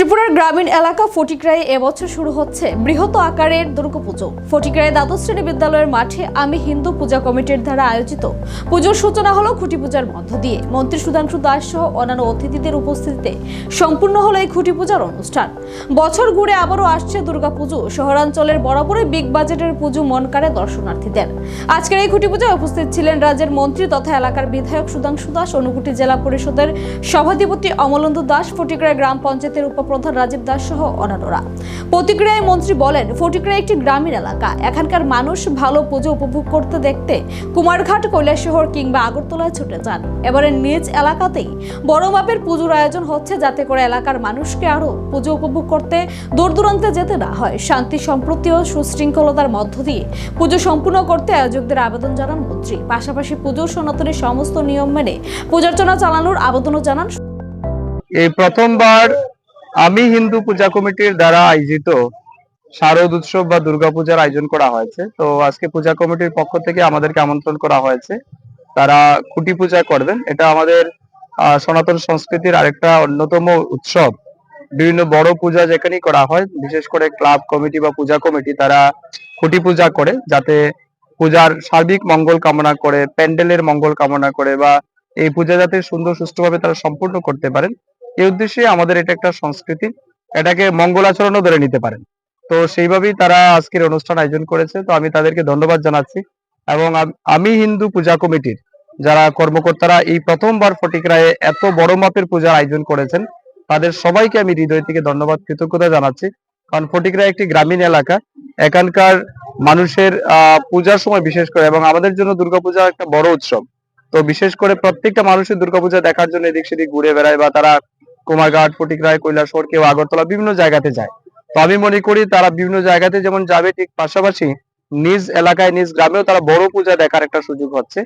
ত্রিপুরার গ্রামীণ এলাকা ফটিকরায় এবছর শুরু হচ্ছে বৃহৎ আকারের দুর্গাপুজো। ফটিকরায় দ্বাদশ শ্রেণি বিদ্যালয়ের মাঠে আমি হিন্দু পূজা কমিটির দ্বারা আয়োজিত। পুজোর সূচনা হলো খুঁটি পূজার মধ্য দিয়ে। মন্ত্রী সুধাংশু দাস সহ অন্যান্য অতিথিদের উপস্থিতিতে সম্পূর্ণ হলো এই খুঁটি পূজার অনুষ্ঠান। বছর ঘুরে আবারও আসছে দুর্গাপুজো। শহরাঞ্চলের বরাবরই বিগ বাজেটের পুজো মন কাড়ে দর্শনার্থীদের। আজকের এই খুঁটি পূজায় উপস্থিত ছিলেন রাজ্যের মন্ত্রী তথা এলাকার বিধায়ক সুধাংশু দাস অনুকুটি জেলা পরিষদের সভাধিপতি অমলেন্দু দাস, ফটিকরায় গ্রাম পঞ্চায়েতের উপপ্রধান রাজীব দাস সহ অন্যান্যরা। প্রতিক্রিয়ায় মন্ত্রী বলেন, ফটিকরা একটি গ্রামীণ এলাকা। এখানকার মানুষ ভালো পুজো উপভোগ করতে দেখতে কুমারঘাট, কৈলাসহর কিংবা আগরতলায় ছুটে যান। এবারে নিজ এলাকাতেই বড় মাপের পুজোর আয়োজন হচ্ছে যাতে করে এলাকার মানুষকে আরও পুজো উপভোগ করতে দূর দূরান্তে যেতে না হয়। শান্তি, সম্প্রতি ও সুশৃঙ্খলতার মধ্য দিয়ে পুজো সম্পূর্ণ করতে আয়োজকদের আবেদন জানান মন্ত্রী। পাশাপাশি পুজো সনাতনের সমস্ত নিয়ম মেনে পূজার্চনা চালানোর আবেদনও জানান। এই প্রথমবার আমি হিন্দু পূজা কমিটির দ্বারা আয়োজিত শারদ উৎসব বা দুর্গাপূজার আয়োজন করা হয়েছে। তো আজকে পূজা কমিটির পক্ষ থেকে আমাদেরকে আমন্ত্রণ করা হয়েছে। তারা খুঁটি পূজা করবেন। এটা আমাদের সনাতন সংস্কৃতির আরেকটা অন্যতম উৎসব। বিভিন্ন বড় পূজা যেখানেই করা হয়, বিশেষ করে ক্লাব কমিটি বা পূজা কমিটি, তারা খুঁটি পূজা করে যাতে পূজার সার্বিক মঙ্গল কামনা করে, প্যান্ডেলের মঙ্গল কামনা করে বা এই পূজা যাতে সুন্দর সুষ্ঠুভাবে তারা সম্পূর্ণ করতে পারেন। এই উদ্দেশ্যে আমাদের এটা একটা সংস্কৃতি। এটাকে মঙ্গলাচরণও ধরে নিতে পারেন। তো সেইভাবেই তারা আজকের অনুষ্ঠান আয়োজন করেছে। তো আমি তাদেরকে ধন্যবাদ জানাচ্ছি। এবং আমি হিন্দু পূজা কমিটির যারা কর্মকর্তারা এই প্রথমবার ফটিকরায়ে এত বড় মাপের পূজার আয়োজন করেছেন, তাদের সবাইকে আমি হৃদয় থেকে ধন্যবাদ, কৃতজ্ঞতা জানাচ্ছি। কারণ ফটিকরা একটি গ্রামীণ এলাকা। এখানকার মানুষের পূজার সময় বিশেষ করে এবং আমাদের জন্য দুর্গাপূজা একটা বড় উৎসব। তো বিশেষ করে প্রত্যেকটা মানুষের দুর্গাপূজা দেখার জন্য এদিক সেদিক ঘুরে বেড়ায় বা তারা কুমারঘাট ফটিকরায় কৈলাসহর, কেউ আগরতলা বিভিন্ন জায়গাতে যায়। তো আমি মনে করি তারা বিভিন্ন জায়গাতে যেমন যাবে ঠিক পাশাপাশি নিজ এলাকায়, নিজ গ্রামেও তারা বড় পূজা দেখার একটা সুযোগ হচ্ছে।